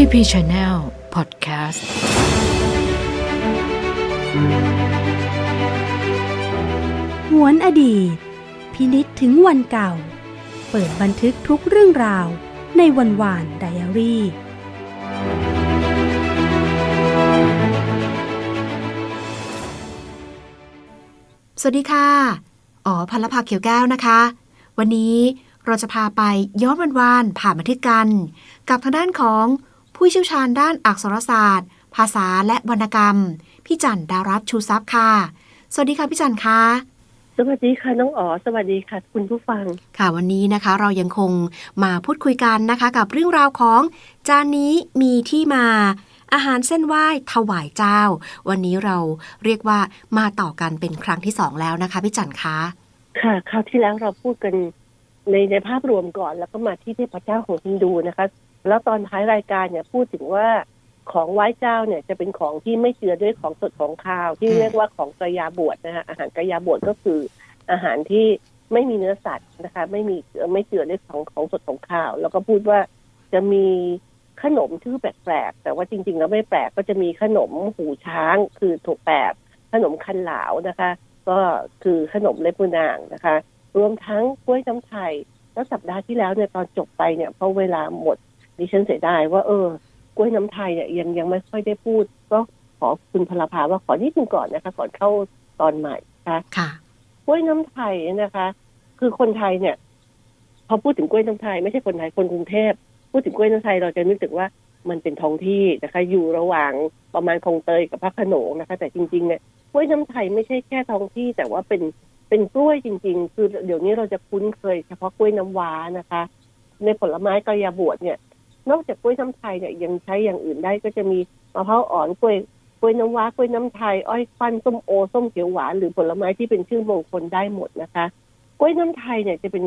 TP Channel Podcast หวนอดีต พินิษถึงวันเก่า เปิดบันทึกทุกเรื่องราวในวันวานไดอารี่สวัสดีค่ะ อ๋อพันละภาเขียวแก้วนะคะ วันนี้เราจะพาไปย้อนวันวานผ่านบันทึกกัน กับทางด้านของ ผู้เชี่ยวชาญด้านอักษรศาสตร์ ภาษาและวรรณกรรม พี่จันดารัตน์ชูทรัพย์ค่ะ สวัสดีค่ะพี่จันคะสวัสดีค่ะน้องอ๋อ สวัสดีค่ะ คุณผู้ฟัง ค่ะวันนี้นะคะเรายังคงมาพูดคุยกันนะคะ กับเรื่องราวของจานนี้มีที่มาอาหารเส้นไหว้ถวายเจ้า วันนี้เราเรียกว่ามาต่อกันเป็นครั้งที่สองแล้วนะคะพี่จันคะค่ะคราวที่แล้วเราพูดกันในในภาพรวมก่อน แล้วก็มาที่เทพเจ้าของฮินดูนะคะ แล้วตอนท้ายรายการเนี่ยพูดถึงว่าของไหว้เจ้าเนี่ยจะเป็นของที่ไม่เจือด้วยของสดของข้าว ที่เรียกว่าของกระยาบวชนะคะอาหารกระยาบวชก็คืออาหารที่ไม่มีเนื้อสัตว์นะคะ ไม่มีไม่เจือด้วยของของสดของข้าว แล้วก็พูดว่าจะมีขนมชื่อแปลกๆแต่ว่าจริงๆแล้วไม่แปลกก็จะมีขนมหูช้างคือถั่วแปบขนมคันหลาวนะคะ ก็คือขนมเล็บมือนางนะคะ รวมทั้งกล้วยน้ำไทยแล้วสัปดาห์ที่แล้วเนี่ยตอนจบไปเนี่ยเพราะเวลาหมด ดิฉันเสียดายว่า เออกล้วยน้ำไทยเนี่ยยังยังไม่ค่อยได้พูด ก็ขอคุณพลภาว่าขอนิดนึงก่อนนะคะ ก่อนเข้าตอนใหม่นะคะค่ะกล้วยน้ำไทยนะคะ คือคนไทยเนี่ย พอพูดถึงกล้วยน้ำไทยไม่ใช่คนไทยคนกรุงเทพพูดถึงกล้วยน้ำไทยเราจะนึกถึงว่ามันเป็นท้องที่นะคะ อยู่ระหว่างประมาณคลองเตยกับพระโขนงนะคะ แต่จริงๆเนี่ยกล้วยน้ำไทยไม่ใช่แค่ท้องที่ แต่ว่าเป็นเป็นกล้วยจริง ๆ คือเดี๋ยวนี้เราจะคุ้นเคยเฉพาะกล้วยน้ำว้านะคะ ในผลไม้กระยาบวชเนี่ย นอกจากกล้วยน้ำไทยเนี่ยยังใช้อย่างอื่นได้ก็จะมีมะพร้าวอ่อนกล้วยกล้วยน้ำว้ากล้วยน้ำไทยอ้อยควันส้มโอส้มเขียวหวานหรือผลไม้ที่เป็นชื่อมงคลได้หมดนะคะ กล้วยน้ำไทยเนี่ยจะเป็น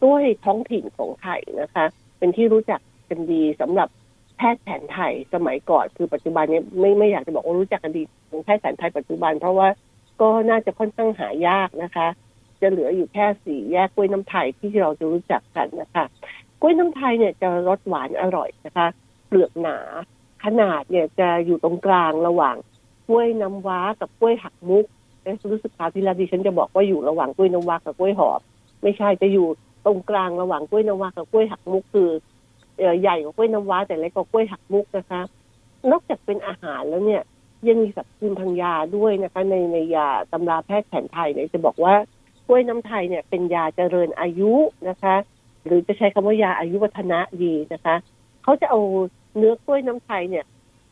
กล้วยท้องถิ่นของไทยนะคะ เป็นที่รู้จักกันดีสำหรับแพทย์แผนไทยสมัยก่อนคือปัจจุบันเนี่ยไม่ไม่อยากจะบอกว่ารู้จักกันดีของแพทย์แผนไทยปัจจุบัน เพราะว่าก็น่าจะค่อนข้างหายากนะคะ จะเหลืออยู่แค่สี่แยกกล้วยน้ำไทยที่เราจะรู้จักกันนะคะ กล้วยน้ำไทยเนี่ยจะรสหวานอร่อยนะคะเปลือกหนา ขนาดเนี่ยจะอยู่ตรงกลางระหว่างกล้วยน้ำว้ากับกล้วยหักมุกเอ๊รู้สึกคราวที่แล้วดิฉันจะบอกว่าอยู่ระหว่างกล้วยน้ำว้ากับกล้วยหอมไม่ใช่จะอยู่ตรงกลางระหว่างกล้วยน้ำว้ากับกล้วยหักมุกคือเอ่อใหญ่กว่ากล้วยน้ำว้าแต่เล็กกว่ากล้วยหักมุกนะคะ นอกจากเป็นอาหารแล้วเนี่ย ยังมีสรรพคุณทางยาด้วยนะคะ ในในยาตำราแพทย์แผนไทยเนี่ยจะบอกว่ากล้วยน้ำไทยเนี่ยเป็นยาเจริญอายุนะคะ หรือจะใช้คำว่ายาอายุวัฒนะดีนะคะ เขาจะเอาเนื้อกล้วยน้ำไทยเนี่ย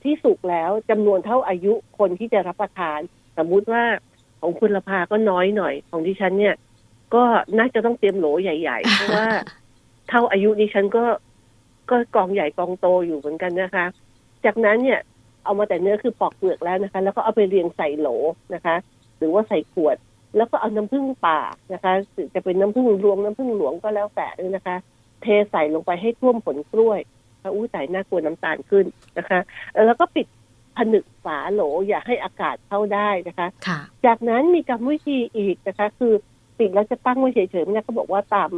ที่สุกแล้วจำนวนเท่าอายุคนที่จะรับประทาน สมมุติว่าของคุณละพาก็น้อยหน่อย ของดิฉันเนี่ย ก็น่าจะต้องเตรียมโหลใหญ่ ๆ เพราะว่าเท่าอายุดิฉันก็ก็กองใหญ่กองโตอยู่เหมือนกันนะคะ จากนั้นเนี่ยเอามาแต่เนื้อคือปอกเปลือกแล้วนะคะ แล้วก็เอาไปเรียงใส่โหลนะคะ หรือว่าใส่ขวด แล้วก็เอาน้ำผึ้งป่านะคะหรือจะเป็นน้ำผึ้งรวงน้ำผึ้งหลวงก็แล้วแต่เลยนะคะ เทใส่ลงไปให้ท่วมผลกล้วยถ้าอู้ใส่น่ากลัวน้ำตาลขึ้นนะคะเออแล้วก็ปิดผนึกฝาโหลอย่าให้อากาศเข้าได้นะคะค่ะจากนั้นมีกรรมวิธีอีกนะคะ คือปิดแล้วจะตั้งไว้เฉยๆไม่ได้เขาบอกว่าตาม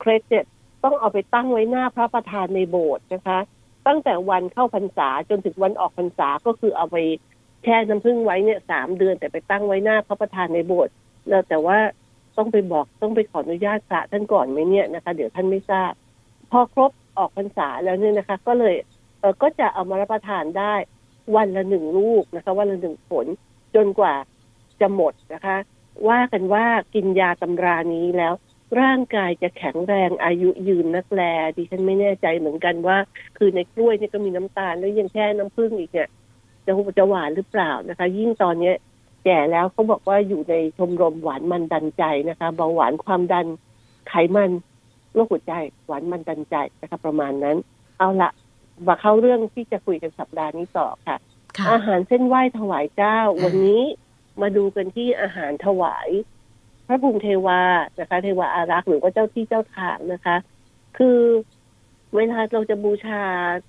เครดิตต้องเอาไปตั้งไว้หน้าพระประธานในโบสถ์นะคะ ตั้งแต่วันเข้าพรรษาจนถึงวันออกพรรษาก็คือเอาไปแช่น้ำผึ้งไว้เนี่ยสามเดือนแต่ไปตั้งไว้หน้าพระประธานในโบสถ์ แล้วแต่ว่าต้องไปบอกต้องไปขออนุญาตพระท่านก่อนไหมเนี่ยนะคะ เดี๋ยวท่านไม่ทราบ พอครบออกพรรษาแล้วเนี่ยนะคะ ก็เลยเออก็จะเอามารับประทานได้วันละหนึ่งลูกนะคะ วันละหนึ่งผลจนกว่าจะหมดนะคะ ว่ากันว่ากินยาตำรานี้แล้ว ร่างกายจะแข็งแรงอายุยืนนักแลดิฉันไม่แน่ใจเหมือนกันว่า คือในกล้วยเนี่ยก็มีน้ำตาลแล้วยังแช่น้ำผึ้งอีกเนี่ยจะจะหวานหรือเปล่านะคะ ยิ่งตอนเนี้ย แก่แล้วเขาบอกว่าอยู่ในชมรมหวานมันดันใจนะคะเบาหวานความดันไขมันโรคหัวใจหวานมันดันใจนะคะประมาณนั้น เอาละมาเข้าเรื่องที่จะคุยกันสัปดาห์นี้ต่อค่ะค่ะ อาหารเส้นไหว้ถวายเจ้า วันนี้มาดูกันที่อาหารถวาย พระภูมิเทวานะคะ เทวาอารักษ์หรือว่าเจ้าที่เจ้าทางนะคะ คือเวลาเราจะบูชา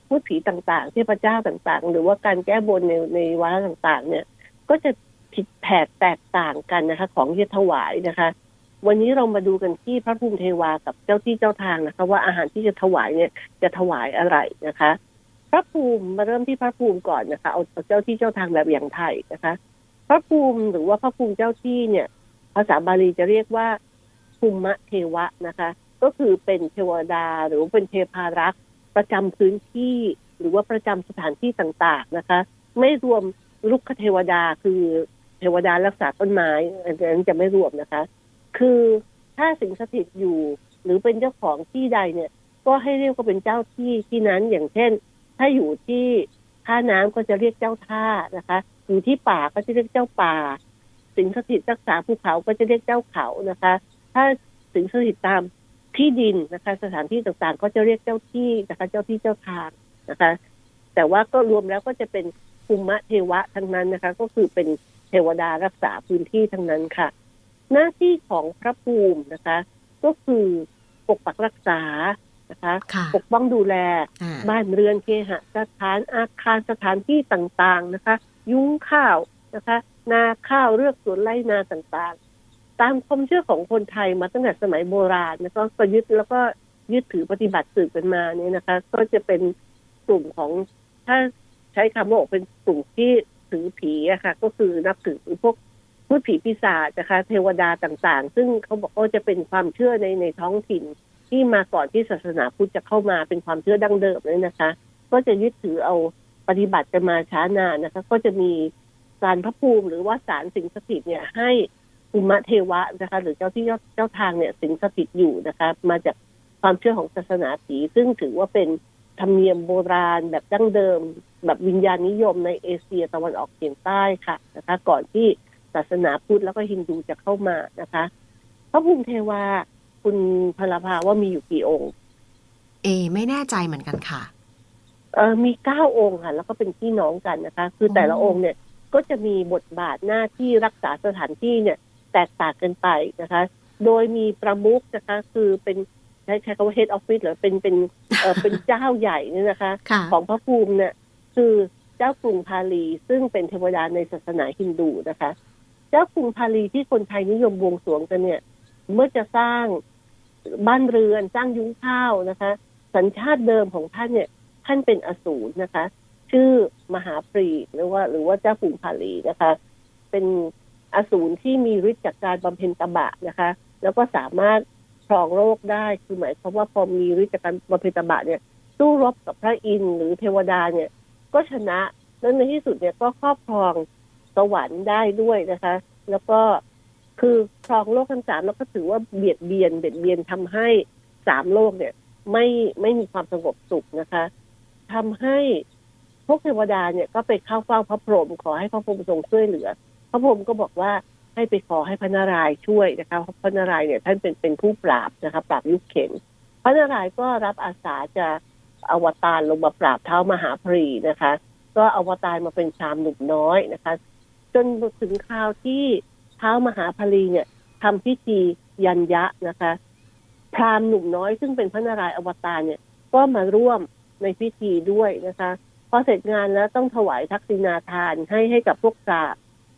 พูดผีต่างๆ เทพเจ้าต่างๆ หรือว่าการแก้บนในในวาระต่างๆ เนี่ย ก็จะ ผิดแผกแตกต่างกันนะคะ ของที่ถวายนะคะ วันนี้เรามาดูกันที่พระภูมิเทวากับเจ้าที่เจ้าทางนะคะ ว่าอาหารที่จะถวายเนี่ยจะถวายอะไรนะคะ พระภูมิมาเริ่มที่พระภูมิก่อนนะคะเอาเอาเจ้าที่เจ้าทางแบบอย่างไทยนะคะ พระภูมิหรือว่าพระภูมิเจ้าที่เนี่ย ภาษาบาลีจะเรียกว่าภูมิเทวะนะคะ ก็คือเป็นเทวดาหรือว่าเป็นเทพารักษ์ประจำพื้นที่หรือว่าประจำสถานที่ต่างๆนะคะ ไม่รวมลุกเทวดาคือ เทวดารักษาต้นไม้อันนั้นจะไม่รวมนะคะ คือถ้าสิงสถิตอยู่หรือเป็นเจ้าของที่ใดเนี่ย ก็ให้เรียกว่าเป็นเจ้าที่ที่นั้นอย่างเช่น ถ้าอยู่ที่ท่าน้ำก็จะเรียกเจ้าท่านะคะ อยู่ที่ป่าก็จะเรียกเจ้าป่า สิงสถิตรักษาภูเขาก็จะเรียกเจ้าเขานะคะ ถ้าสิงสถิตตามที่ดินนะคะ สถานที่ต่างๆ ก็จะเรียกเจ้าที่นะคะ เจ้าที่เจ้าทางนะคะ แต่ว่าก็รวมแล้วก็จะเป็นภูมิเทวะทั้งนั้นนะคะ ก็คือเป็น เทวดารักษาพื้นที่ทั้งนั้นค่ะ หน้าที่ของพระภูมินะคะ ก็คือปกปักรักษานะคะค่ะปกป้องดูแลอ่าบ้านเรือนเคหสถานอาคารสถานที่ต่างๆนะคะ ยุ้งข้าวนะคะ นาข้าวเลือกสวนไร่นาต่างๆ ตามความเชื่อของคนไทยมาตั้งแต่สมัยโบราณนะคะก็ยึดแล้วก็ยึดถือปฏิบัติสืบกันมาเนี่ยนะคะ ก็จะเป็นกลุ่มของถ้าใช้คำว่าเป็นกลุ่มที่ ถือผีอะค่ะ ก็คือนับถือพวกพูดผีปีศาจนะคะเทวดาต่างๆ ซึ่งเขาบอกว่าจะเป็นความเชื่อในในท้องถิ่นที่มาก่อนที่ศาสนาพุทธจะเข้ามาเป็นความเชื่อดั้งเดิมเลยนะคะ ก็จะยึดถือเอาปฏิบัติกันมาช้านานนะคะ ก็จะมีการพระภูมิหรือว่าสารสิงสถิตเนี่ยให้ภูมิเทวะนะคะ หรือเจ้าที่เจ้าทางเนี่ยสิงสถิตอยู่นะคะ มาจากความเชื่อของศาสนาผีซึ่งถือว่าเป็น ธรรมเนียมโบราณ แบบดั้งเดิม แบบวิญญาณนิยมในเอเชียตะวันออกเฉียงใต้ค่ะนะคะ ก่อนที่ศาสนาพุทธแล้วก็ฮินดูจะเข้ามานะคะ พระภูมิเทวาคุณพลภาว่ามีอยู่กี่องค์ เอ ไม่แน่ใจเหมือนกันค่ะ เออมีเก้าองค์ค่ะ แล้วก็เป็นพี่น้องกันนะคะ คือแต่ละองค์เนี่ยก็จะมีบทบาทหน้าที่รักษาสถานที่เนี่ย แตกต่างกันไปนะคะ โดยมีประมุขนะคะ คือเป็น ใช้ใช้คำว่า head office หรือเป็นเป็นเออเป็นเจ้าใหญ่เนี่ยนะคะ ค่ะ ของพระภูมิเนี่ยคือเจ้ากรุงพาลีซึ่งเป็นเทวดาในศาสนาฮินดูนะคะ เจ้ากรุงพาลีที่คนไทยนิยมบวงสรวงกันเนี่ย เมื่อจะสร้างบ้านเรือนสร้างยุ้งข้าวนะคะ สัญชาติเดิมของท่านเนี่ย ท่านเป็นอสูรนะคะ ชื่อมหาปรีหรือว่า หรือว่าเจ้ากรุงพาลีนะคะ เป็นอสูรที่มีฤทธิ์จากการบำเพ็ญตบะนะคะ แล้วก็สามารถ ครองโลกได้คือหมายความว่าพอมีฤทธิ์จากการบำเพ็ญตบะเนี่ยสู้รบกับพระอินทร์หรือเทวดาเนี่ย ก็ชนะแล้วในที่สุดเนี่ยก็ครอบครองสวรรค์ได้ด้วยนะคะ แล้วก็คือครองโลกทั้งสามแล้วก็ถือว่าเบียดเบียนเบียดเบียนทำให้สามโลกเนี่ย ไม่ไม่มีความสงบสุขนะคะทำให้พวกเทวดาเนี่ยก็ไปเข้าเฝ้าพระพรหมขอให้พระพรหมทรงช่วยเหลือ พระพรหมก็บอกว่า ให้ไปขอให้พระนารายช่วยนะคะเพราะพระนารายเนี่ยท่านเป็นเป็นผู้ปราบนะคะปราบยุคเข็นพระนารายก็รับอาสาจะอวตารลงมาปราบเท้ามหาพรีนะคะ ก็อวตารมาเป็นชามหนุ่มน้อยนะคะ จนถึงคราวที่เท้ามหาพลีเนี่ยทำพิธียันยะนะคะ พรามหนุ่มน้อยซึ่งเป็นพระนารายอวตารเนี่ย ก็มาร่วมในพิธีด้วยนะคะพอเสร็จงานแล้วต้องถวายทักษิณาทานให้ให้กับพวกพรา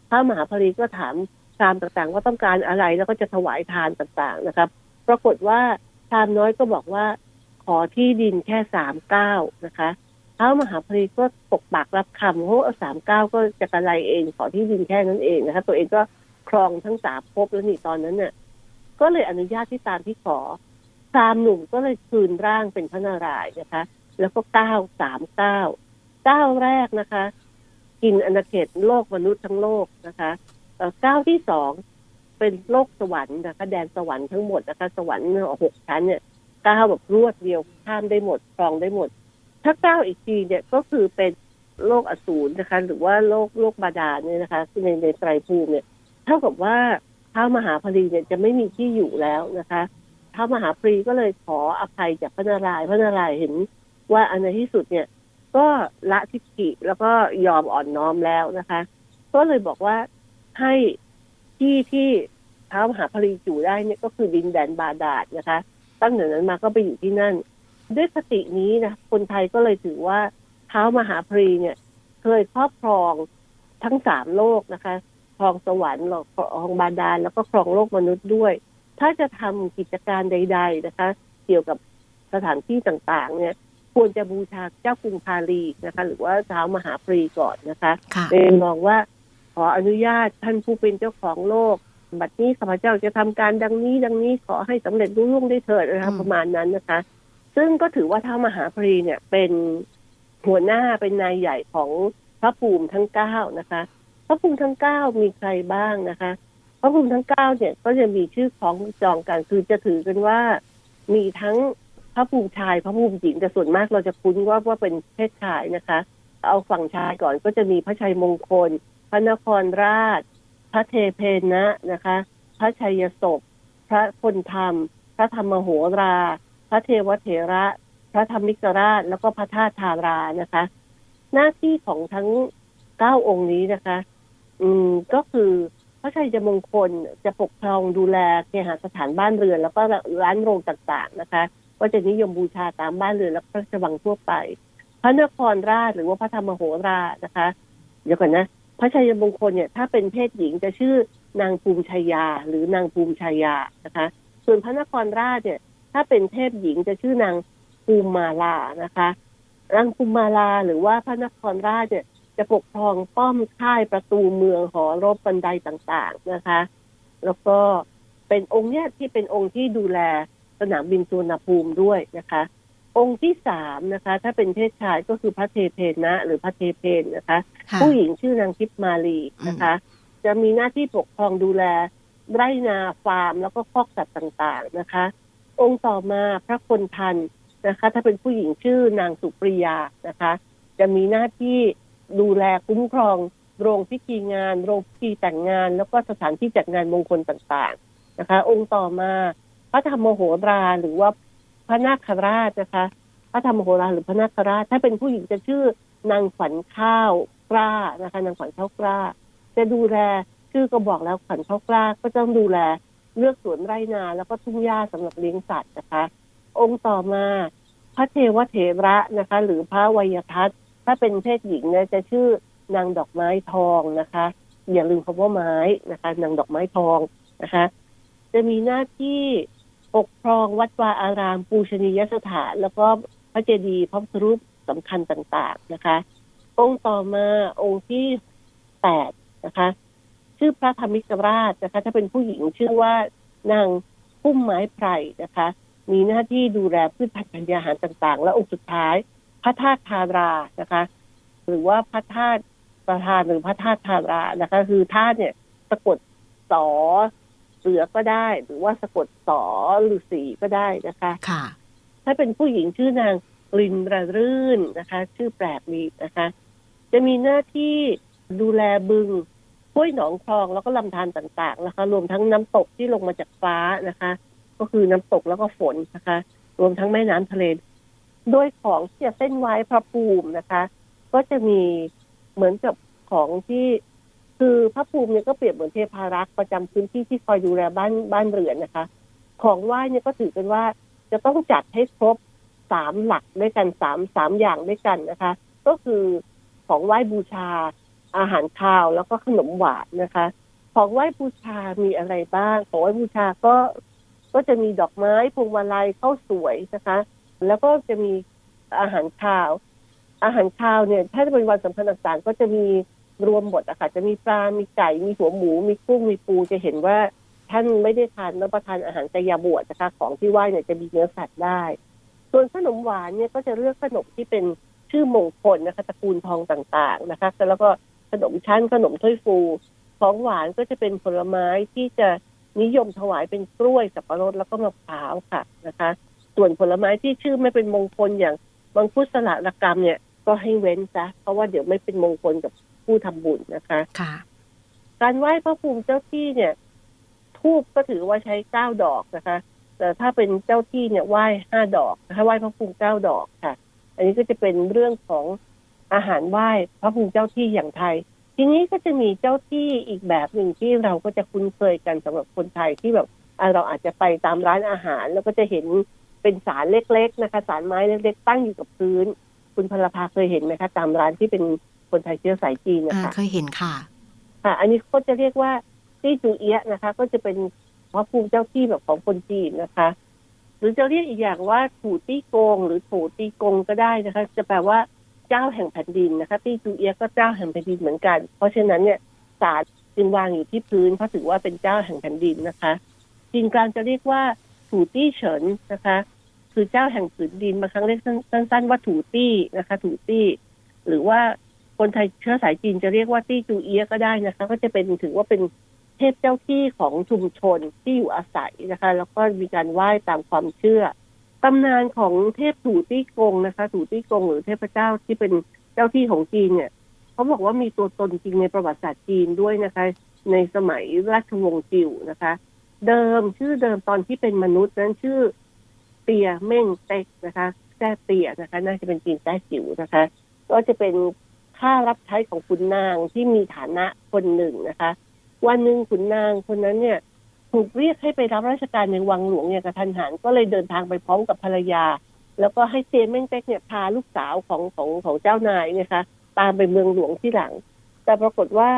พระมหาพลีก็ถาม พรามต่างๆ ว่าต้องการอะไรแล้วก็จะถวายทานต่างๆนะครับ ปรากฏว่าพรามน้อยก็บอกว่า ขอที่ดินแค่สามเก้านะคะพระมหาพลีก็ปกปากรับคำเพราะสามเก้าก็จะกระไรเอง ขอที่ดินแค่นั้นเองนะคะตัวเองก็ครองทั้งสามภพแล้วนี่ตอนนั้นเนี่ยก็เลยอนุญาตที่ตามที่ขอพรามหนุ่มก็เลยคืนร่างเป็นพระนารายณ์นะคะ แล้วก็เก้าสามเก้าเก้าแรกนะคะ กินอาณาเขตโลกมนุษย์ทั้งโลกนะคะ ก้าวที่สองเป็นโลกสวรรค์นะคะแดนสวรรค์ทั้งหมดนะคะสวรรค์หกชั้นเนี่ยก้าวแบบรวดเดียวข้ามได้หมดครองได้หมด ถ้าก้าวอีกทีเนี่ยก็คือเป็นโลกอสูรนะคะ หรือว่าโลกโลกบาดาลเนี่ยนะคะในในไตรภูมิเนี่ย เท่ากับว่าท้ามหาพลีเนี่ยจะไม่มีที่อยู่แล้วนะคะท้ามหาพลีก็เลยขออภัยจากพระนารายณ์พระนารายณ์เห็นว่าอันในที่สุดเนี่ย ก็ละทิฏฐิแล้วก็ยอมอ่อนน้อมแล้วนะคะ ก็เลยบอกว่า ให้ที่ที่ท้าวมหาพลีอยู่ได้เนี่ยก็คือดินแดนบาดาลนะคะ ตั้งแต่นั้นมาก็ไปอยู่ที่นั่น ด้วยคตินี้นะคนไทยก็เลยถือว่าเท้าวมหาพลีเนี่ย เคยครอบครองทั้งสามโลกนะคะครองสวรรค์หรอกครองบาดาลแล้วก็ครองโลกมนุษย์ด้วย ถ้าจะทำกิจการใด ๆนะคะ เกี่ยวกับสถานที่ต่างๆ เนี่ยคควรจะบูชาเจ้ากรุงพาลีนะคะ หรือว่าเท้ามหาปรีก่อนนะคะค่ะเองมองว่าข ออนุญาตท่านผู้เป็นเจ้าของโลก บัดนี้ข้าพเจ้าจะทำการดังนี้ ดังนี้ขอให้สำเร็จรุ่งเร่วงได้เถิดนะคะอืมประมาณนั้นนะคะ ซึ่งก็ถือว่าท้าวมหาปรีเนี่ยเป็นหัวหน้าเป็นนายใหญ่ของพระภูมิทั้งเก้านะคะ พระภูมิทั้งเก้ามีใครบ้างนะคะ พระภูมิทั้งเก้าเนี่ยก็จะมีชื่อของจองกันคือจะถือกันว่ามีทั้งพระภูมิชายพระภูมิหญิงแต่ส่วนมากเราจะคุ้นว่าว่าเป็นเพศชายนะคะ เอาฝั่งชายก่อนก็จะมีพระชัยมงคล พระนครราช พระเทเพนะนะคะ พระชัยศพ พระพลธรรม พระธรรมโหรา พระเทวเถระ พระธรรมิกราช แล้วก็พระธาตุธารานะคะ หน้าที่ของทั้งเก้าองค์นี้นะคะ อืมก็คือพระชัยมงคลจะปกครองดูแลเคหสถานบ้านเรือน แล้วก็ร้านโรงต่างๆนะคะ ก็จะนิยมบูชาตามบ้านเรือนและพระราชวังทั่วไป พระนครราชหรือว่าพระธรรมโหรานะคะ เดี๋ยวก่อนนะ พระชัยมงคลเนี่ยถ้าเป็นเพศหญิงจะชื่อนางภูมิชัยาหรือนางภูมิชัยานะคะ ส่วนพระนครราชเนี่ยถ้าเป็นเพศหญิงจะชื่อนางภูมิมาลานะคะนางภูมิมาลาหรือว่าพระนครราชเนี่ยจะปกครองป้อมค่ายประตูเมืองหอรบบันไดต่างๆนะคะ แล้วก็เป็นองค์เนี้ยที่เป็นองค์ที่ดูแลสนามบินสุวรรณภูมิด้วยนะคะ องค์ที่สามนะคะ ถ้าเป็นเพศชายก็คือพระเทเพนนะหรือพระเทเพนนะคะ ค่ะผู้หญิงชื่อนางทิพย์มาลีนะคะ จะมีหน้าที่ปกครองดูแลไร่นาฟาร์ม แล้วก็คอกสัตว์ต่างๆนะคะ องค์ต่อมาพระคนทันนะคะ ถ้าเป็นผู้หญิงชื่อนางสุปริยานะคะ จะมีหน้าที่ดูแลคุ้มครอง โรงพิธีงาน โรงพิธีแต่งงาน แล้วก็สถานที่จัดงานมงคลต่างๆนะคะ องค์ต่อมาพระธรรมโหราหรือว่าพ ระนาคราชนะคะ พระธรรมโหราหรือพระนาคราช ถ้าเป็นผู้หญิงจะชื่อนางขวัญข้าวกล้านะคะ นางขวัญข้าวกล้า จะดูแลชื่อก็บอกแล้วขวัญข้าวกล้าก็ต้องดูแลเลือกสวนไร่นา แล้วก็ทุ่งหญ้าสำหรับเลี้ยงสัตว์นะคะ องค์ต่อมาพระเทวเถระนะคะ หรือพระวยทัศน์ถ้าเป็นเพศหญิงเนี่ยจะชื่อนางดอกไม้ทองนะคะ อย่าลืมคำว่าไม้นะคะ นางดอกไม้ทองนะคะ จะมีหน้าที่ ปกครองวัดวาอารามปูชนียสถาน แล้วก็พระเจดีย์พระพุทธรูปสำคัญต่างๆนะคะ องค์ต่อมาองค์ที่แปดนะคะ ชื่อพระธรรมิกราชนะคะ ถ้าเป็นผู้หญิงชื่อว่านางพุ่มไม้ไพรนะคะ มีหน้าที่ดูแลพืชพันธุ์ธัญญาหารต่างๆ และองค์สุดท้าย พระธาตุทารานะคะ หรือว่าพระธาตุประธานหรือพระธาตุทารานะคะ คือธาตุเนี่ยสะกดสอ สือก็ได้ หรือว่าสะกดสอฤาษีก็ได้นะคะค่ะ ถ้าเป็นผู้หญิงชื่อนางลินระรื่นนะคะ ชื่อแปลกดีนะคะ จะมีหน้าที่ดูแลบึงห้วยหนองคลองแล้วก็ลำธารต่างๆนะคะ รวมทั้งน้ำตกที่ลงมาจากฟ้านะคะ ก็คือน้ำตกแล้วก็ฝนนะคะ รวมทั้งแม่น้ำทะเลโดยของที่จะเส้นไว้พระภูมินะคะ ก็จะมีเหมือนกับของที่ คือพระภูมิเนี่ยก็เปรียบเหมือนเทพารักษ์ประจำพื้นที่ที่คอยดูแลบ้านบ้านเรือนนะคะ ของไหว้เนี่ยก็ถือกันว่าจะต้องจัดให้ครบสามหลักด้วยกันสามสามอย่างด้วยกันนะคะ ก็คือของไหว้บูชาอาหารคาวแล้วก็ขนมหวานนะคะ ของไหว้บูชามีอะไรบ้าง ของไหว้บูชาก็ก็จะมีดอกไม้พวงมาลัยข้าวสวยนะคะ แล้วก็จะมีอาหารคาว อาหารคาวเนี่ย ถ้าจะเป็นวันสำคัญต่างๆ ก็จะมี รวมหมดอะค่ะจะมีปลา มีไก่ มีหัวหมู มีกุ้ง มีปูจะเห็นว่าท่านไม่ได้ทานรับประทานอาหารกายาบวชนะคะของที่ไหว้เนี่ยจะมีเนื้อสัตว์ได้ ส่วนขนมหวานเนี่ยก็จะเลือกขนมที่เป็นชื่อมงคลนะคะตระกูลทองต่างๆนะคะแล้วก็ขนมชั้นขนมถ้วยฟูของหวานก็จะเป็นผลไม้ที่จะนิยมถวายเป็นกล้วยสับปะรดแล้วก็มะพร้าวค่ะนะคะ ส่วนผลไม้ที่ชื่อไม่เป็นมงคลอย่างมังคุดสละระกรรมเนี่ยก็ให้เว้นซะเพราะว่าเดี๋ยวไม่เป็นมงคลกับ ผู้ทำบุญนะคะค่ะ การไหว้พระภูมิเจ้าที่เนี่ยทูบก็ถือว่าใช้เก้าดอกนะคะ แต่ถ้าเป็นเจ้าที่เนี่ยไหว้ห้าดอกนะคะไหว้พระภูมิเก้าดอกค่ะ อันนี้ก็จะเป็นเรื่องของอาหารไหว้พระภูมิเจ้าที่อย่างไทย ทีนี้ก็จะมีเจ้าที่อีกแบบหนึ่งที่เราก็จะคุ้นเคยกันสำหรับคนไทยที่แบบอะเราอาจจะไปตามร้านอาหาร แล้วก็จะเห็นเป็นสารเล็ก ๆ นะคะ สารไม้เล็กๆตั้งอยู่กับพื้น คุณพลภาเคยเห็นไหมคะ ตามร้านที่เป็น คนไทยเชื้อสายจีนนะอ่าคะเคยเห็นค่ะ ค่ะ อันนี้ก็จะเรียกว่าตี้จูเอียะนะคะ ก็จะเป็นพระภูมิเจ้าที่แบบของคนจีนนะคะ หรือจะเรียกอีกอย่างว่าถูตี้โกง หรือโถตีกงก็ได้นะคะ จะแปลว่าเจ้าแห่งแผ่นดินนะคะตี้จูเอียก็เจ้าแห่งแผ่นดินเหมือนกัน เพราะฉะนั้นเนี่ยศาสตร์จึงวางอยู่ที่พื้นเพราะถือว่าเป็นเจ้าแห่งแผ่นดินนะคะจีนกลางจะเรียกว่าถูตี้เฉินนะคะ คือเจ้าแห่งผืนดินบางครั้งเรียกสั้นๆว่าถูตี้นะคะ ถูตี้ หรือว่า คนไทยเชื้อสายจีนจะเรียกว่าตี้จูเอียก็ได้นะคะ ก็จะเป็นถือว่าเป็นเทพเจ้าที่ของชุมชนที่อยู่อาศัยนะคะ แล้วก็มีการไหว้ตามความเชื่อตำนานของเทพถูตี้กงนะคะ ถูตี้กงหรือเทพเจ้าที่เป็นเจ้าที่ของจีนเนี่ยเขาบอกว่ามีตัวตนจริงในประวัติศาสตร์จีนด้วยนะคะ ในสมัยราชวงศ์จิ๋วนะคะ เดิมชื่อเดิมตอนที่เป็นมนุษย์นั้นชื่อ เตียเม่งเต็กนะคะแต้เตียนะคะ น่าจะเป็นจีนแต้จิ๋วนะคะ ก็จะเป็น ข้ารับใช้ของขุนนางที่มีฐานะคนหนึ่งนะคะ วันหนึ่งขุนนางคนนั้นเนี่ยถูกเรียกให้ไปรับราชการในวังหลวงอย่างกระทันหันก็เลยเดินทางไปพร้อมกับภรรยา แล้วก็ให้เตียเม่งเต็กเนี่ยพาลูกสาวของของของเจ้านายเนี่ยคะ ตามไปเมืองหลวงที่หลัง แต่ปรากฏว่า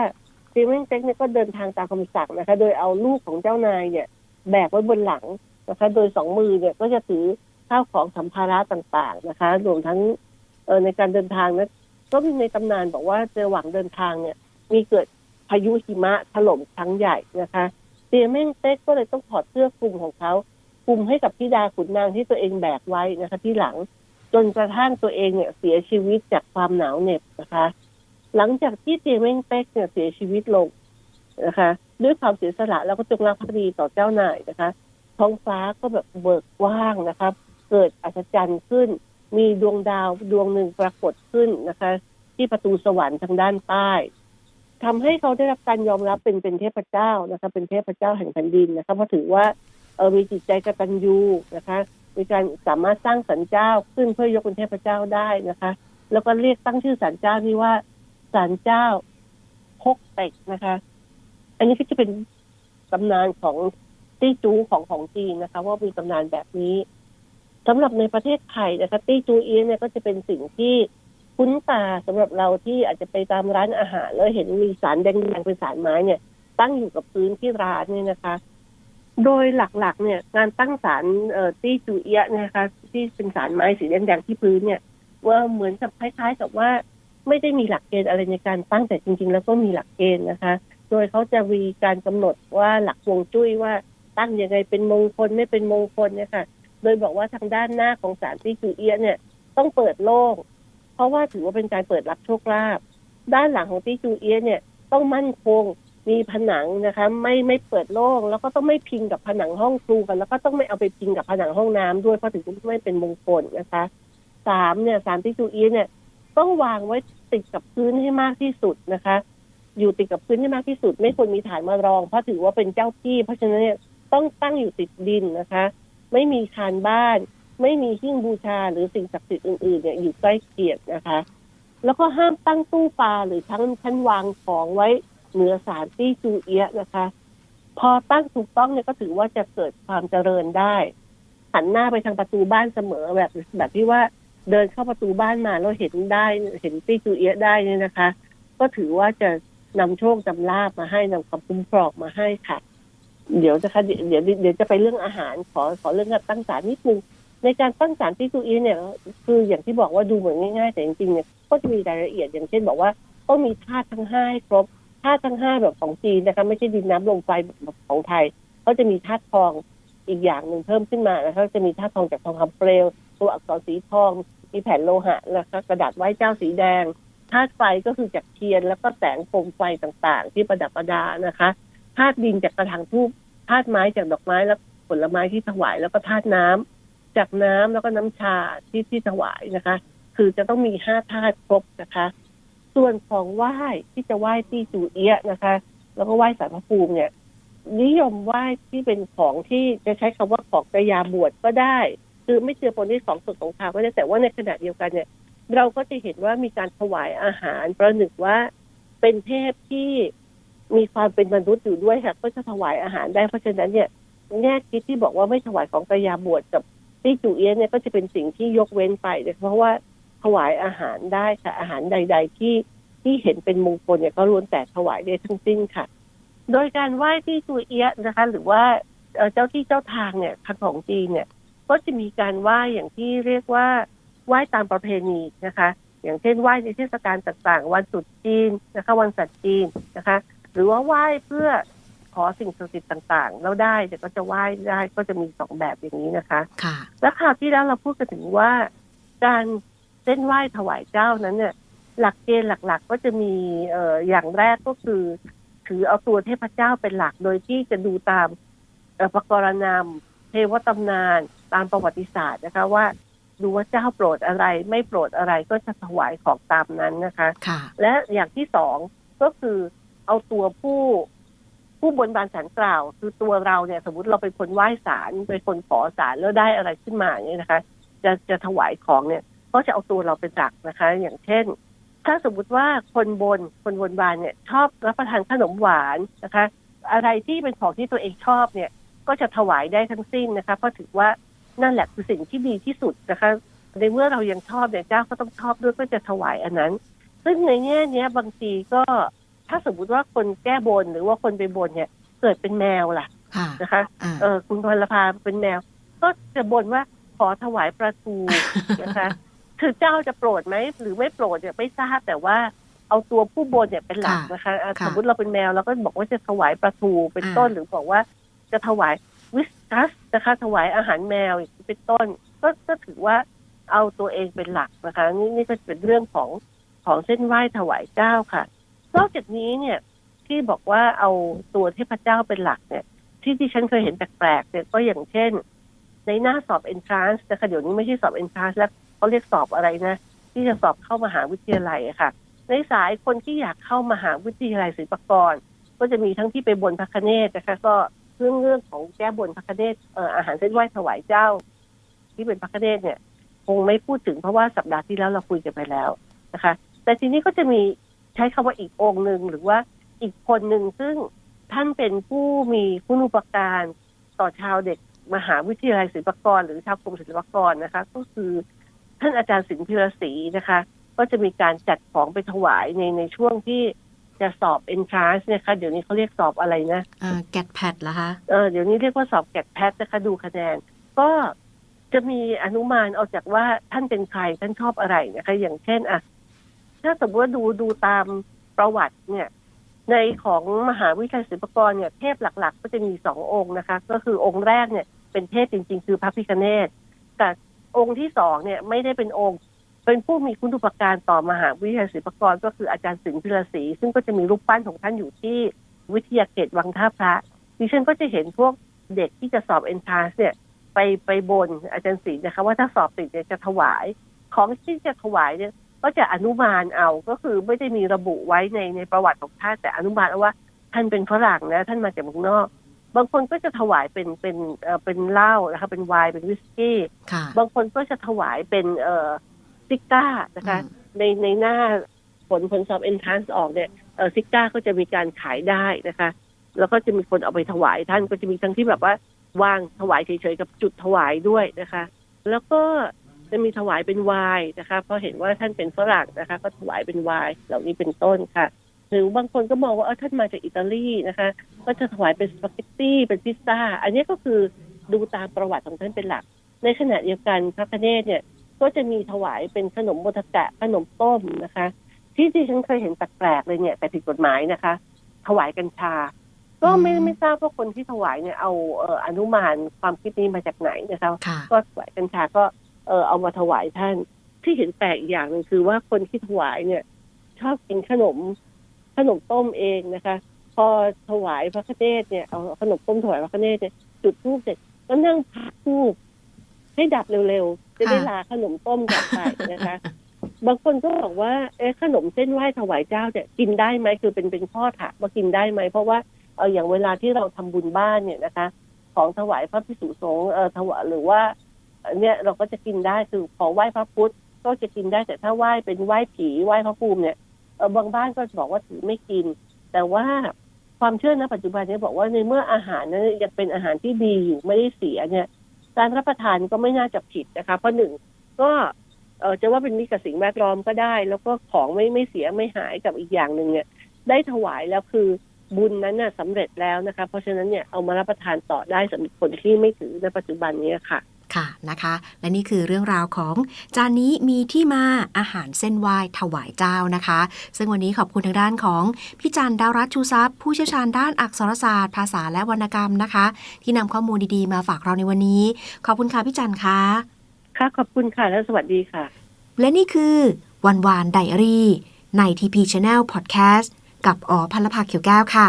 เตียเม่งเต็กเนี่ยก็เดินทางตามคำสั่งนะคะ โดยเอาลูกของเจ้านายเนี่ย แบกไว้บนหลังนะคะ โดยสองมือเนี่ยก็จะถือข้าวของสัมภาระต่างๆนะคะ รวมทั้งเออในการเดินทางนะ ก็มีในตำนานบอกว่าเจอหวังเดินทางเนี่ย มีเกิดพายุหิมะถล่มครั้งใหญ่นะคะเตียเม่งเต็กก็เลยต้องถอดเสื้อคลุมของเขาคลุมให้กับธิดาขุนนางที่ตัวเองแบกไว้นะคะ ที่หลังจนกระทั่งตัวเองเนี่ยเสียชีวิตจากความหนาวเหน็บนะคะ หลังจากที่เตียเม่งเต็กเนี่ยเสียชีวิตลงนะคะ ด้วยความเสียสละแล้วก็จงรักภักดีต่อเจ้านายนะคะ ท้องฟ้าก็แบบเบิกกว้างนะคะ เกิดอัศจรรย์ขึ้น มีดวงดาวดวงหนึ่งปรากฏขึ้นนะคะ ที่ประตูสวรรค์ทางด้านใต้ทำให้เขาได้รับการยอมรับเป็นเป็นเทพเจ้านะคะ เป็นเทพเจ้าแห่งแผ่นดินนะคะเพราะถือว่าเออมีจิตใจกตัญญูนะคะ มีการสามารถสร้างสันเจ้าขึ้นเพื่อยกเป็นเทพเจ้าได้นะคะ แล้วก็เรียกตั้งชื่อสันเจ้านี้ว่าสันเจ้าพกเต็กนะคะ อันนี้ก็จะเป็นตำนานของตี้จูของของจีนนะคะ ว่ามีตำนานแบบนี้ สำหรับในประเทศไทยนะคะตี้จูเอียเนี่ยก็จะเป็นสิ่งที่คุ้นตาสำหรับเราที่อาจจะไปตามร้านอาหาร แล้วเห็นมีสารแดงๆเป็นสารไม้เนี่ย ตั้งอยู่กับพื้นที่ร้านเนี่ยนะคะ โดยหลักๆ เนี่ย งานตั้งสารตี้จูเอียนะคะ ที่เป็นสารไม้สีแดงๆที่พื้นเนี่ย ว่าเหมือนกับคล้ายๆ กับว่าไม่ได้มีหลักเกณฑ์อะไรในการตั้งแต่จริง ๆ แล้วก็มีหลักเกณฑ์นะคะ โดยเขาจะมีการกำหนดว่าหลักวงจุ้ยว่าตั้งยังไงเป็นมงคลไม่เป็นมงคลเนี่ยค่ะ โดยบอกว่าทางด้านหน้าของสารตี้จูเอียะเนี่ยต้องเปิดโล่งเพราะว่าถือว่าเป็นการเปิดรับโชคลาภด้านหลังของตี้จูเอียะเนี่ยต้องมั่นคงมีผนังนะคะ ไม่ไม่เปิดโล่งแล้วก็ต้องไม่พิงกับผนังห้องครูกันแล้วก็ต้องไม่เอาไปพิงกับผนังห้องน้ำด้วยเพราะถึงจะไม่เป็นมงคลนะคะสามเนี่ยสารตี้จูเอียะเนี่ย ต้องวางไว้ติดกับพื้นให้มากที่สุดนะคะ อยู่ติดกับพื้นให้มากที่สุด ไม่ควรมีฐานมารองเพราะถือว่าเป็นเจ้าที่ เพราะฉะนั้นเนี่ยต้องตั้งอยู่ติดดินนะคะ ไม่มีคานบ้าน ไม่มีหิ้งบูชาหรือสิ่งศักดิ์สิทธิ์อื่นๆเนี่ยอยู่ใกล้เคียงนะคะ แล้วก็ห้ามตั้งตู้ปลาหรือทั้งชั้นวางของไว้เหนือสารตี้จูเอียะนะคะ พอตั้งถูกต้องเนี่ยก็ถือว่าจะเกิดความเจริญได้หันหน้าไปทางประตูบ้านเสมอแบบแบบที่ว่าเดินเข้าประตูบ้านมาแล้วเห็นได้เห็นตี้จูเอียะได้เนี่ยนะคะ ก็ถือว่าจะนำโชคจำลาบมาให้นำความคุ้มครองมาให้ค่ะ เดี๋ยวนะคะเดี๋ยวเดี๋ยวจะไปเรื่องอาหารขอขอเรื่องการตั้งศาลนิดนึงในการตั้งศาลที่ตูอีเนี่ย คืออย่างที่บอกว่าดูเหมือนง่ายๆ แต่จริงๆเนี่ยก็จะมีรายละเอียดอย่างเช่นบอกว่าต้องมีธาตุทั้งห้าครบธาตุทั้งห้าแบบของจีนนะคะไม่ใช่ดินน้ำลมไฟแบบของไทยเขาจะมีธาตุทองอีกอย่างหนึ่งเพิ่มขึ้นมานะคะจะมีธาตุทองจากทองคำเปลว ตัวอักษรสีทอง มีแผ่นโลหะนะคะกระดาษไหว้เจ้าสีแดงธาตุไฟก็คือจากเทียนแล้วก็แสงโคมไฟต่างๆ ที่ประดับประดานะคะ ธาตุดินจากกระถางทูบธาตุไม้จากดอกไม้และผลไม้ที่ถวาย แล้วก็ธาตุน้ำจากน้ำแล้วก็น้ำชาที่ที่ถวายนะคะ คือจะต้องมีห้าธาตุครบนะคะ ส่วนของไหว้ที่จะไหว้ที่จูเอียะนะคะ แล้วก็ไหว้สารพระภูมิเนี่ย นิยมไหว้ที่เป็นของที่จะใช้คำว่าของกระยาบวชก็ได้ คือไม่เจือปนด้วยของสดของขาวก็ได้แต่ว่าในขณะเดียวกันเนี่ย เราก็จะเห็นว่ามีการถวายอาหารประหนึ่งว่าเป็นเทพที่ มีความเป็นมนุษย์อยู่ด้วยค่ะก็จะถวายอาหารได้เพราะฉะนั้นเนี่ยแง่คิดที่บอกว่าไม่ถวายของกระยาบวชกับที่จูเอียเนี่ยก็จะเป็นสิ่งที่ยกเว้นไปเนี่ยเพราะว่าถวายอาหารได้ค่ะอาหารใด ๆ ที่ที่เห็นเป็นมงคลเนี่ยก็ล้วนแต่ถวายได้ทั้งสิ้นค่ะ โดยการไหว้ที่จูเอียนะคะ หรือว่าเจ้าที่เจ้าทางเนี่ยทางของจีนเนี่ย ก็จะมีการไหว้อย่างที่เรียกว่าไหว้ตามประเพณีนะคะ อย่างเช่นไหว้ในเทศกาลต่างๆ วันตรุษจีนนะคะ วันศาสตร์จีนนะคะ หรือว่าไหว้เพื่อขอสิ่งศักดิ์สิทธิ์ต่างๆ แล้วได้แต่ก็จะไหว้ได้ก็จะมีสองแบบอย่างนี้นะคะ ค่ะ แล้วคราวที่แล้วเราพูดกันถึงว่า การเส้นไหว้ถวายเจ้านั้นเนี่ย หลักเกณฑ์หลัก ๆ ก็จะมีเอ่ออย่างแรกก็คือ ถือเอาตัวเทพเจ้าเป็นหลักโดยที่จะดูตามเอ่อประกรณำเทวตำนานตามประวัติศาสตร์นะคะว่าดูว่าเจ้าโปรดอะไร ไม่โปรดอะไรก็จะถวายของตามนั้นนะคะค่ะและอย่างที่สองก็คือ เอาตัวผู้ผู้บนบานสารกล่าว คือตัวเราเนี่ยสมมติเราเป็นคนไหว้ศาลเป็นคนขอศาลแล้วได้อะไรขึ้นมาเนี่ยนะคะ จะจะถวายของเนี่ย ก็จะเอาตัวเราเป็นหลักนะคะ อย่างเช่น ถ้าสมมติว่าคนบนคนบนบานเนี่ย ชอบรับประทานขนมหวานนะคะ อะไรที่เป็นของที่ตัวเองชอบเนี่ย ก็จะถวายได้ทั้งสิ้นนะคะ เพราะถือว่านั่นแหละคือสิ่งที่ดีที่สุดนะคะ ในเมื่อเรายังชอบเนี่ยเจ้าก็ต้องชอบด้วยก็จะถวายอันนั้น ซึ่งในแง่เนี้ยบางทีก็ ถ้าสมมติว่าคนแก้บนหรือว่าคนไปบนเนี่ย เกิดเป็นแมวล่ะค่ะนะคะอ่าเออคุณพลภาเป็นแมว ก็จะบนว่าขอถวายประตูนะคะคือเจ้าจะโปรดไหมหรือไม่โปรดเนี่ยไม่ทราบแต่ว่าเอาตัวผู้บนเนี่ยเป็นหลักนะคะอะค่ะสมมติเราเป็นแมวเราก็บอกว่าจะถวายประตูเป็นต้นอ่าหรือบอกว่าจะถวายวิสกัสนะคะถวายอาหารแมวอย่างนี้เป็นต้น ก็ก็ถือว่าเอาตัวเองเป็นหลักนะคะ นี่นี่ก็เป็นเรื่องของของเส้นไหว้ถวายเจ้าค่ะ นอกจากนี้เนี่ยที่บอกว่าเอาตัวเทพเจ้าเป็นหลักเนี่ย ที่ที่ฉันเคยเห็นแปลกๆเนี่ยก็อย่างเช่น ในหน้าสอบ entrance นะคะเดี๋ยวนี้ไม่ใช่สอบ entrance แล้วเขาเรียกสอบอะไรนะ ที่จะสอบเข้ามหาวิทยาลัยค่ะ ในสายคนที่อยากเข้ามหาวิทยาลัยศิลปากร ก็จะมีทั้งที่ไปบนพระคเนศนะคะก็เรื่องเรื่องของแก้บนพระคเนศเอออาหารเส้นไหว้ถวายเจ้า ที่เป็นพระคเนศเนี่ย คงไม่พูดถึงเพราะว่าสัปดาห์ที่แล้วเราคุยกันไปแล้วนะคะ แต่ทีนี้ก็จะมี ใช้คำว่าอีกองค์หนึ่งหรือว่าอีกคนหนึ่งซึ่งท่านเป็นผู้มีคุณูปการต่อชาวเด็กมหาวิทยาลัยศิลปากร หรือชาวกรมศิลปากรนะคะ ก็คือท่านอาจารย์สินพิรศรีนะคะ ก็จะมีการจัดของไปถวายในในช่วงที่จะสอบ entrance เนะคะ เดี๋ยวนี้เขาเรียกสอบอะไรนะอ่าแกดแพดเหรอคะเออเดี๋ยวนี้เรียกว่าสอบแกดแพทนะคะดูคะแนน ก็จะมีอนุมานเอาจากว่าท่านเป็นใครท่านชอบอะไรนะคะ อย่างเช่นอะ ถ้าสมมติว่าดูดูตามประวัติเนี่ย ในของมหาวิทยาลัยศิลปากรเนี่ยเทพหลัก ๆ ก็จะมีสององค์นะคะ ก็คือองค์แรกเนี่ยเป็นเทพจริง ๆ คือพระพิฆเนศแต่องค์ที่สองเนี่ยไม่ได้เป็นองค์ เป็นผู้มีคุณูปการต่อมหาวิทยาลัยศิลปากรก็คืออาจารย์สิงห์พิรศรีซึ่งก็จะมีรูปปั้นของท่านอยู่ที่วิทยาเขตวังท่าพระดิฉันก็จะเห็นพวกเด็กที่จะสอบเอนทรานเนี่ย ไปไปบนอาจารย์ศรีนะคะ ว่าถ้าสอบติดเนี่ยจะถวาย ของที่จะถวายเนี่ย ก็จะอนุมานเอาก็คือไม่ได้มีระบุไว้ในในประวัติของท่านแต่อนุมานเอาว่าท่านเป็นฝรั่งนะท่านมาจากเมืองนอก บางคนก็จะถวายเป็นเป็นเอ่อเป็นเหล้านะคะเป็นไวน์เป็นวิสกี้ ค่ะ บางคนก็จะถวายเป็นเอ่อซิก้านะคะอืม ในในหน้าผลผลสอบเอนทรานซ์ออกเนี่ยเออซิก้าก็จะมีการขายได้นะคะ แล้วก็จะมีคนเอาไปถวายท่านก็จะมีทั้งที่แบบว่าวางถวายเฉยๆกับจุดถวายด้วยนะคะ แล้วก็ จะมีถวายเป็นไวน์นะคะ เพราะเห็นว่าท่านเป็นฝรั่งนะคะ ก็ถวายเป็นไวน์เหล่านี้เป็นต้นค่ะ หรือบางคนก็มองว่าเออท่านมาจากอิตาลีนะคะ ก็จะถวายเป็นสปาเกตตี้เป็นพิซซ่า อันนี้ก็คือดูตามประวัติของท่านเป็นหลัก ในขณะเดียวกันพระคเนศเนี่ยก็จะมีถวายเป็นขนมโมทกะขนมต้มนะคะ ที่ที่ฉันเคยเห็นแปลกๆเลยเนี่ยแต่ผิดกฎหมายนะคะ ถวายกัญชา ก็ไม่อืมไม่ทราบว่าคนที่ถวายเนี่ยเอาเอ่ออนุมานความคิดนี้มาจากไหนนะคะค่ะก็ถวายกัญชาก็เออเอามาถวายท่าน ที่เห็นแปลกอีกอย่างหนึ่งคือว่าคนที่ถวายเนี่ย ชอบกินขนมขนมต้มเองนะคะ พอถวายพระคเนศเนี่ยเอาขนมต้มถวายพระคเนศเนี่ยจุดธูปเสร็จก็นั่งพักธูปให้ดับเร็วๆจะได้ค่ะลาขนมต้มกลับไปนะคะ บางคนก็บอกว่าเอ๊ะขนมเส้นไหว้ถวายเจ้าเนี่ยกินได้ไหมคือเป็นเป็นข้อถามว่ากินได้ไหมเพราะว่าเอออย่างเวลาที่เราทำบุญบ้านเนี่ยนะคะ ของถวายพระพิสุสงฆ์เออถวายหรือว่าอัน เนี่ยเราก็จะกินได้คือขอไหว้พระพุทธก็จะกินได้แต่ถ้าไหว้เป็นไหว้ผีไหว้พระภูมิเนี่ยบางบ้านก็จะบอกว่าถือไม่กิน แต่ว่าความเชื่อณปัจจุบันเนี่ยบอกว่าในเมื่ออาหารนั้นยังเป็นอาหารที่ดีอยู่ไม่ได้เสียเนี่ย การรับประทานก็ไม่น่าจะผิดนะคะเพราะหนึ่งก็เออจะว่าเป็นมิตรกับสิ่งแวดล้อมก็ได้ แล้วก็ของไม่ไม่เสียไม่หายกับอีกอย่างหนึ่งเนี่ย ได้ถวายแล้วคือบุญนั้นน่ะสำเร็จแล้วนะคะ เพราะฉะนั้นเนี่ยเอามารับประทานต่อได้สำหรับคนที่ไม่ถือในปัจจุบันนี้ค่ะ ค่ะนะคะ และนี่คือเรื่องราวของจานนี้มีที่มาอาหารเส้นไหว้ถวายเจ้านะคะ ซึ่งวันนี้ขอบคุณทางด้านของพี่จันดาวรัตน์ชูทรัพย์ ผู้เชี่ยวชาญด้านอักษรศาสตร์ ภาษาและวรรณกรรมนะคะ ที่นำข้อมูลดีๆมาฝากเราในวันนี้ ขอบคุณค่ะพี่จันค่ะค่ะขอบคุณค่ะและสวัสดีค่ะ และนี่คือวันวานไดอารี่ใน TP Channel Podcast กับอ๋อพันลภาเขียวแก้วค่ะ